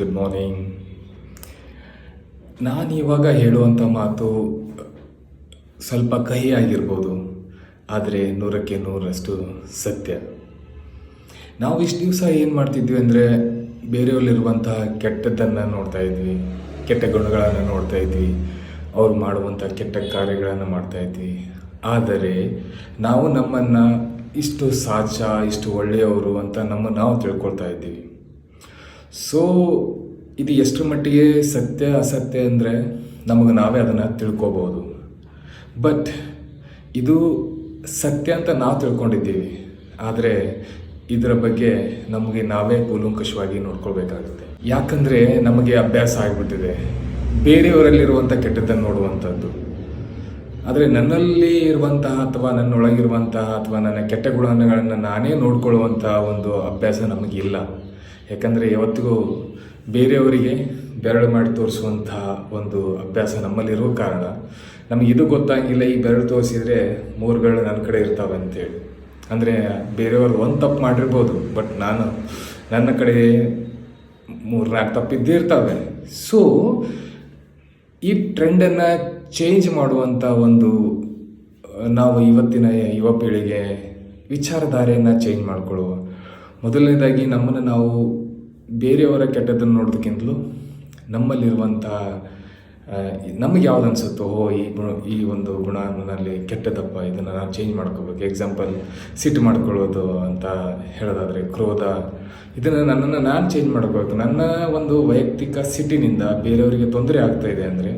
Good morning ನಾನು ಇವಾಗ ಹೇಳುವಂಥ ಮಾತು ಸ್ವಲ್ಪ ಕಹಿ ಆಗಿರ್ಬೋದು, ಆದರೆ ನೂರಕ್ಕೆ ನೂರಷ್ಟು ಸತ್ಯ. ನಾವು ಇಷ್ಟು ದಿವಸ ಏನು ಮಾಡ್ತಿದ್ವಿ ಅಂದರೆ ಬೇರೆಯವ್ರಲ್ಲಿರುವಂತಹ ಕೆಟ್ಟದ್ದನ್ನು ನೋಡ್ತಾ ಇದ್ವಿ, ಕೆಟ್ಟ ಗುಣಗಳನ್ನು ನೋಡ್ತಾ ಇದ್ವಿ, ಅವ್ರು ಮಾಡುವಂಥ ಕೆಟ್ಟ ಕಾರ್ಯಗಳನ್ನು ಮಾಡ್ತಾ ಇದ್ವಿ. ಆದರೆ ನಾವು ನಮ್ಮನ್ನು ಇಷ್ಟು ಸಾಚ ಇಷ್ಟು ಒಳ್ಳೆಯವರು ಅಂತ ನಮ್ಮನ್ನು ನಾವು ತಿಳ್ಕೊಳ್ತಾ ಇದ್ದೀವಿ. ಸೊ ಇದು ಎಷ್ಟು ಮಟ್ಟಿಗೆ ಸತ್ಯ, ಅಸತ್ಯ ಅಂದರೆ ನಮಗೆ ನಾವೇ ಅದನ್ನು ತಿಳ್ಕೊಬೋದು. ಬಟ್ ಇದು ಸತ್ಯ ಅಂತ ನಾವು ತಿಳ್ಕೊಂಡಿದ್ದೀವಿ. ಆದರೆ ಇದರ ಬಗ್ಗೆ ನಮಗೆ ನಾವೇ ಕೂಲಂಕಷವಾಗಿ ನೋಡ್ಕೊಳ್ಬೇಕಾಗುತ್ತೆ. ಯಾಕಂದರೆ ನಮಗೆ ಅಭ್ಯಾಸ ಆಗಿಬಿಟ್ಟಿದೆ. ಬೇರೆಯವರಲ್ಲಿರುವಂಥ ಕೆಟ್ಟದ್ದನ್ನು ನೋಡುವಂಥದ್ದು ಆದರೆ ನನ್ನಲ್ಲಿ ಇರುವಂತಹ ಅಥವಾ ನನ್ನೊಳಗಿರುವಂತಹ ಅಥವಾ ನನ್ನ ಕೆಟ್ಟ ಗುಣಗಳನ್ನು ನಾನೇ ನೋಡ್ಕೊಳ್ಳುವಂತಹ ಒಂದು ಅಭ್ಯಾಸ ನಮಗಿಲ್ಲ ಯಾಕಂದರೆ ಯಾವತ್ತಿಗೂ ಬೇರೆಯವರಿಗೆ ಬೆರಳು ಮಾಡಿ ತೋರಿಸುವಂತಹ ಒಂದು ಅಭ್ಯಾಸ ನಮ್ಮಲ್ಲಿರೋ ಕಾರಣ. ನಮಗೆ ಇದು ಗೊತ್ತಾಗಿಲ್ಲ, ಈ ಬೆರಳು ತೋರಿಸಿದರೆ ಮೂರು ಬೆರಳು ನನ್ನ ಕಡೆ ಇರ್ತಾವೆ ಅಂತೇಳಿ. ಅಂದರೆ ಬೇರೆಯವರು ಒಂದು ತಪ್ಪು ಮಾಡಿರ್ಬೋದು, ಬಟ್ ನಾನು ನನ್ನ ಕಡೆ ಮೂರು, ನಾಲ್ಕು ತಪ್ಪಿದ್ದೇ ಇರ್ತವೆ. ಸೊ ಈ ಟ್ರೆಂಡನ್ನು ಚೇಂಜ್ ಮಾಡುವಂಥ ಒಂದು, ನಾವು ಇವತ್ತಿನ ಯುವ ಪೀಳಿಗೆ ವಿಚಾರಧಾರೆಯನ್ನು ಚೇಂಜ್ ಮಾಡಿಕೊಳ್ಳುವ ಮೊದಲನೇದಾಗಿ ನಮ್ಮನ್ನು ನಾವು ಬೇರೆಯವರ ಕೆಟ್ಟದ್ದನ್ನು ನೋಡೋದಕ್ಕಿಂತಲೂ ನಮ್ಮಲ್ಲಿರುವಂತಹ ನಮಗೆ ಯಾವ್ದು ಅನಿಸುತ್ತೋ, ಓ, ಈ ಗುಣ, ಈ ಒಂದು ಗುಣ ನನ್ನಲ್ಲಿ ಕೆಟ್ಟದಪ್ಪ ಇದನ್ನು ನಾನು ಚೇಂಜ್ ಮಾಡ್ಕೋಬೇಕು. ಎಕ್ಸಾಂಪಲ್ ಸಿಟ್ಟು ಮಾಡ್ಕೊಳ್ಳೋದು ಅಂತ ಹೇಳೋದಾದರೆ ಕ್ರೋಧ. ಇದನ್ನು ನನ್ನನ್ನು ನಾನು ಚೇಂಜ್ ಮಾಡ್ಕೋಬೇಕು. ನನ್ನ ಒಂದು ವೈಯಕ್ತಿಕ ಸಿಟ್ಟಿನಿಂದ ಬೇರೆಯವರಿಗೆ ತೊಂದರೆ ಆಗ್ತಾ ಇದೆ ಅಂದರೆ,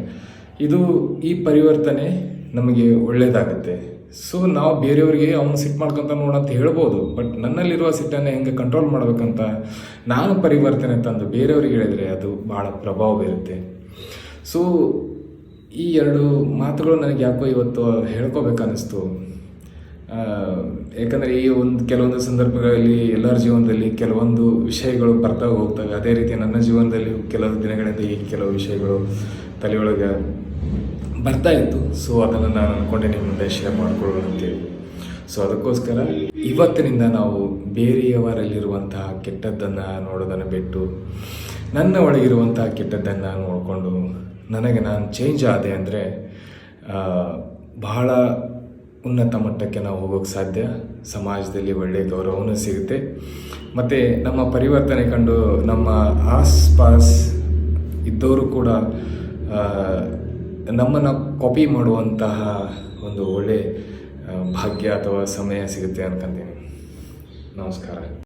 ಇದು ಈ ಪರಿವರ್ತನೆ ನಮಗೆ ಒಳ್ಳೆಯದಾಗುತ್ತೆ ಸೊ ನಾವು ಬೇರೆಯವ್ರಿಗೆ ಅವ್ನು ಸಿಟ್ಟು ಮಾಡ್ಕೊಂತ ನೋಡಂತ ಹೇಳ್ಬೋದು ಬಟ್ ನನ್ನಲ್ಲಿರುವ ಸಿಟ್ಟನ್ನು ಹೆಂಗೆ ಕಂಟ್ರೋಲ್ ಮಾಡ್ಬೇಕಂತ ನಾನು ಪರಿವರ್ತನೆ ತಂದು ಬೇರೆಯವ್ರಿಗೆ ಹೇಳಿದರೆ ಅದು ಭಾಳ ಪ್ರಭಾವ ಬೀರುತ್ತೆ. ಸೊ ಈ ಎರಡು ಮಾತುಗಳು ನನಗೆ ಯಾಕೋ ಇವತ್ತು ಹೇಳ್ಕೋಬೇಕನ್ನಿಸ್ತು. ಯಾಕಂದರೆ ಈ ಒಂದು, ಕೆಲವೊಂದು ಸಂದರ್ಭಗಳಲ್ಲಿ ಎಲ್ಲರ ಜೀವನದಲ್ಲಿ ಕೆಲವೊಂದು ವಿಷಯಗಳು ಬರ್ತಾ ಹೋಗ್ತವೆ. ಅದೇ ರೀತಿ ನನ್ನ ಜೀವನದಲ್ಲಿ ಕೆಲವು ದಿನಗಳಿಂದ ಈ ಕೆಲವು ವಿಷಯಗಳು ತಲೆಯೊಳಗೆ ಬರ್ತಾ ಇತ್ತು. ಸೊ ಅದನ್ನು ನಾನು ಅಂದ್ಕೊಂಡೆ ನಿಮ್ಮ ಮುಂದೆ ಶೇರ್ ಮಾಡ್ಕೊಳ್ಳೋಣ ಅಂತೇಳಿ. ಸೊ ಅದಕ್ಕೋಸ್ಕರ ಇವತ್ತಿನಿಂದ ನಾವು ಬೇರೆಯವರಲ್ಲಿರುವಂತಹ ಕೆಟ್ಟದ್ದನ್ನು ನೋಡೋದನ್ನು ಬಿಟ್ಟು ನನ್ನ ಒಳಗಿರುವಂತಹ ಕೆಟ್ಟದ್ದನ್ನು ನೋಡಿಕೊಂಡು ನನಗೆ ನಾನು ಚೇಂಜ್ ಆದೆ ಅಂದರೆ ಬಹಳ ಉನ್ನತ ಮಟ್ಟಕ್ಕೆ ನಾವು ಹೋಗೋಕ್ಕೆ ಸಾಧ್ಯ. ಸಮಾಜದಲ್ಲಿ ಒಳ್ಳೆಯ ಗೌರವನೂ ಸಿಗುತ್ತೆ. ಮತ್ತು ನಮ್ಮ ಪರಿವರ್ತನೆ ಕಂಡು ನಮ್ಮ ಆಸ್ಪಾಸ್ ಇದ್ದವರು ಕೂಡ ನಮ್ಮನ್ನು ಕಾಪಿ ಮಾಡುವಂತಹ ಒಂದು ಒಳ್ಳೆ ಭಾಗ್ಯ ಅಥವಾ ಸಮಯ ಸಿಗುತ್ತೆ ಅನ್ಕೊಂತೀನಿ. ನಮಸ್ಕಾರ.